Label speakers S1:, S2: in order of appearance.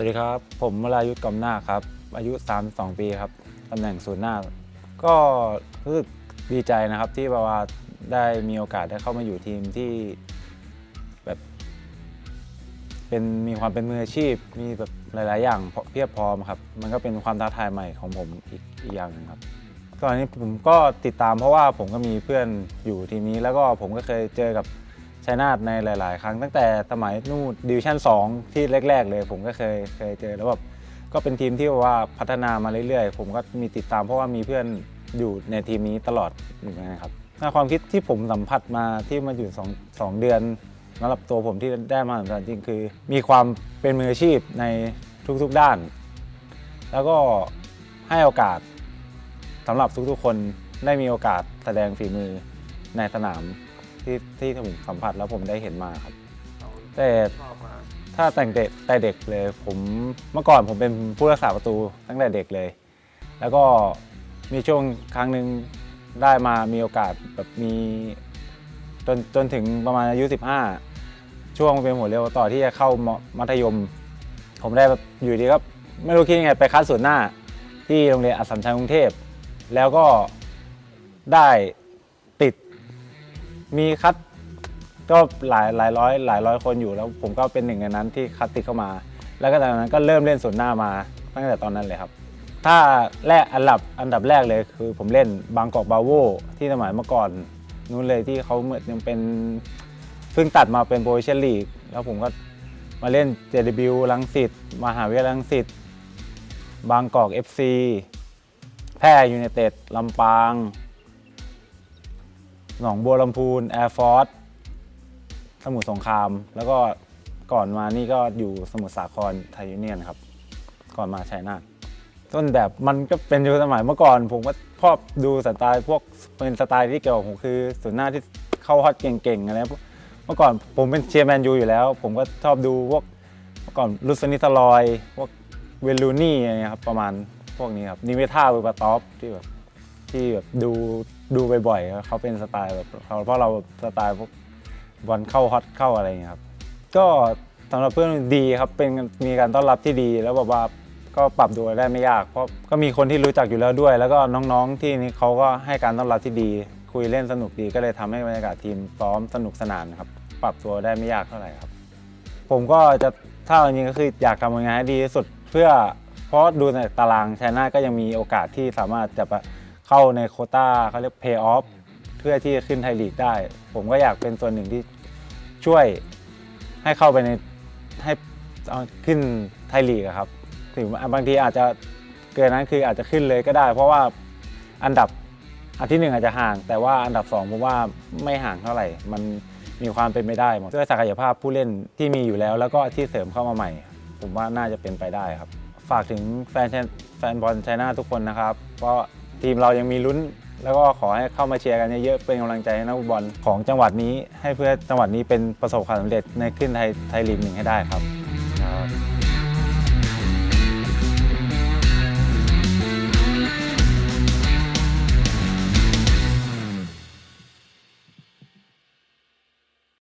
S1: วัสดีครับ ผมวรายุทธกำนาครับ อายุ 32 ปีครับตำแหน่งศูนย์หน้า ก็รู้สึกดีใจนะครับที่แบบว่าได้มีโอกาสได้เข้ามาอยู่ทีมที่แบบเป็นมีความเป็นมืออาชีพ มีแบบหลาย ๆ อย่างเพียบพร้อมครับ มันก็เป็นความท้าทายใหม่ของผมอีกอีกอย่างหนึงครับก่อนนี้ผมก็ติดตามเพราะว่าผมก็มีเพื่อนอยู่ทีมนี้ แล้วก็ผมก็เคยเจอกับ ชัยนาทในหลาย ๆ ครั้งตั้งแต่สมัยนู่นดิวชั่น 2 ที่แรก ๆ เลยผมก็เคยเคยเจอแล้วแบบก็เป็นทีมที่ว่าพัฒนามาเรื่อย ๆ ผมก็มีติดตามเพราะว่ามีเพื่อนอยู่ในทีมนี้ตลอดอยู่นะครับถ้าความคิดที่ผมสัมผัสมาที่มาอยู่สองสองเดือนสำหรับตัวผมที่ได้มาสัมผัสจริงคือ มีความเป็นมืออาชีพในทุก ๆ ด้าน แล้วก็ให้โอกาสสำหรับทุกๆ คนได้มีโอกาสแสดงฝีมือในสนาม ที่ที่ผมสัมผัสแล้วผมได้เห็นมาครับ แต่
S2: ชอบมา
S1: ถ้าแต่งเด็กแต่เด็กเลย ผมเมื่อก่อนผมเป็นผู้รักษาประตูตั้งแต่เด็กเลย แล้วก็มีช่วงครั้งหนึ่งได้มามีโอกาสแบบมีจนจนถึงประมาณอายุ 15 ช่วงเป็นหัวเรียวต่อที่จะเข้ามมัธยม ผมได้แบบอยู่ดีก็ไม่รู้คิดยังไงไปคัดส่วนย์หน้าที่โรงเรียนอัสสัมชัญกรุงเทพ แล้วก็ได้ติด มีคัดก็หลายหลายร้อยหลายร้อยคนอยู่แล้วผมก็เป็นหนึ่งในนั้นที่คัดติดเข้ามา แล้วก็จากนั้นก็เริ่มเล่นส่วนหน้ามาตั้งแต่ตอนนั้นเลยครับ ถ้าแรกอันดับอันดับแรกเลยคือผมเล่นบางกอกบาโวที่สมัยเมื่อก่อนนู้นเลยที่เขาเหมือนยังเป็นเพิ่งตัดมาเป็นโปรเชนลีกแล้วผมก็มาเล่น JW ลังสิตมหาวิทยาลัยลังสิตบางกอก FC แพร่ยูไนเต็ดลำปาง หนองบัวลำพูนแอร์ฟอร์สสมุทรสงคราม แล้วก็ก่อนมานี่ก็อยู่สมุทรสาครไทยยูเนียนครับ ก่อนมาชัยนาทต้นแบบมันก็เป็นยู่สมัยเมื่อก่อน ผมก็ชอบดูสไตล์พวกเป็นสไตล์ที่เกี่ยวกับผมคือส่วนหน้าที่เข้าฮอตเก่งๆอะไรพวกเมื่อก่อนผมเป็นเชียร์แมนยูอยู่แล้ว ผมก็ชอบดูพวกเมื่อก่อนลุสนิสลอยพวกเวลูนี่อะไรครับประมาณพวกนี้ครับนิเวท่าเวปาตอฟที่แบบ ที่แบบดูดูบ่อยๆเขาเป็นสไตล์แบบเขาเพราะเราสไตล์พวกบอลเข้าฮอตเข้าอะไรอย่างเงี้ยครับ ก็สำหรับเพื่อนดีครับเป็นมีการต้อนรับที่ดีแล้วแบบว่าก็ปรับตัวได้ไม่ยาก เพราะก็มีคนที่รู้จักอยู่แล้วด้วย แล้วก็น้องๆที่นี่เขาก็ให้การต้อนรับที่ดี คุยเล่นสนุกดีก็เลยทำให้บรรยากาศทีมซ้อมสนุกสนานครับ ปรับตัวได้ไม่ยากเท่าไหร่ครับ ผมก็จะถ้าเอาจริงก็คืออยากทำงานให้ดีที่สุดเพื่อเพราะดูในตารางชัยนาก็ยังมีโอกาสที่สามารถจะ เข้าในโควต้าเขาเรียก pay off เพื่อที่จะขึ้นไทยลีกได้ ผมก็อยากเป็นส่วนหนึ่งที่ช่วยให้เข้าไปในให้เอาขึ้นไทยลีกอะครับถึงบางทีอาจจะเกินนั้นคืออาจจะขึ้นเลยก็ได้ เพราะว่าอันดับอันที่หนึ่งอาจจะห่าง แต่ว่าอันดับสองผมว่าไม่ห่างเท่าไหร่ มันมีความเป็นไปได้หมดด้วยศักยภาพผู้เล่นที่มีอยู่แล้ว แล้วก็ที่เสริมเข้ามาใหม่ ผมว่าน่าจะเป็นไปได้ครับ ฝากถึงแฟนแฟนบอลไชน่าทุกคนนะครับเพราะ ทีมเรายังมีลุ้น แล้วก็ขอให้เข้ามาเชียร์กันเยอะๆเป็นกำลังใจให้นักฟุตบอลของจังหวัดนี้ ให้เพื่อจังหวัดนี้เป็นประสบความสำเร็จในขึ้นไทยไทยลีกหนึ่งให้ได้ครับครับ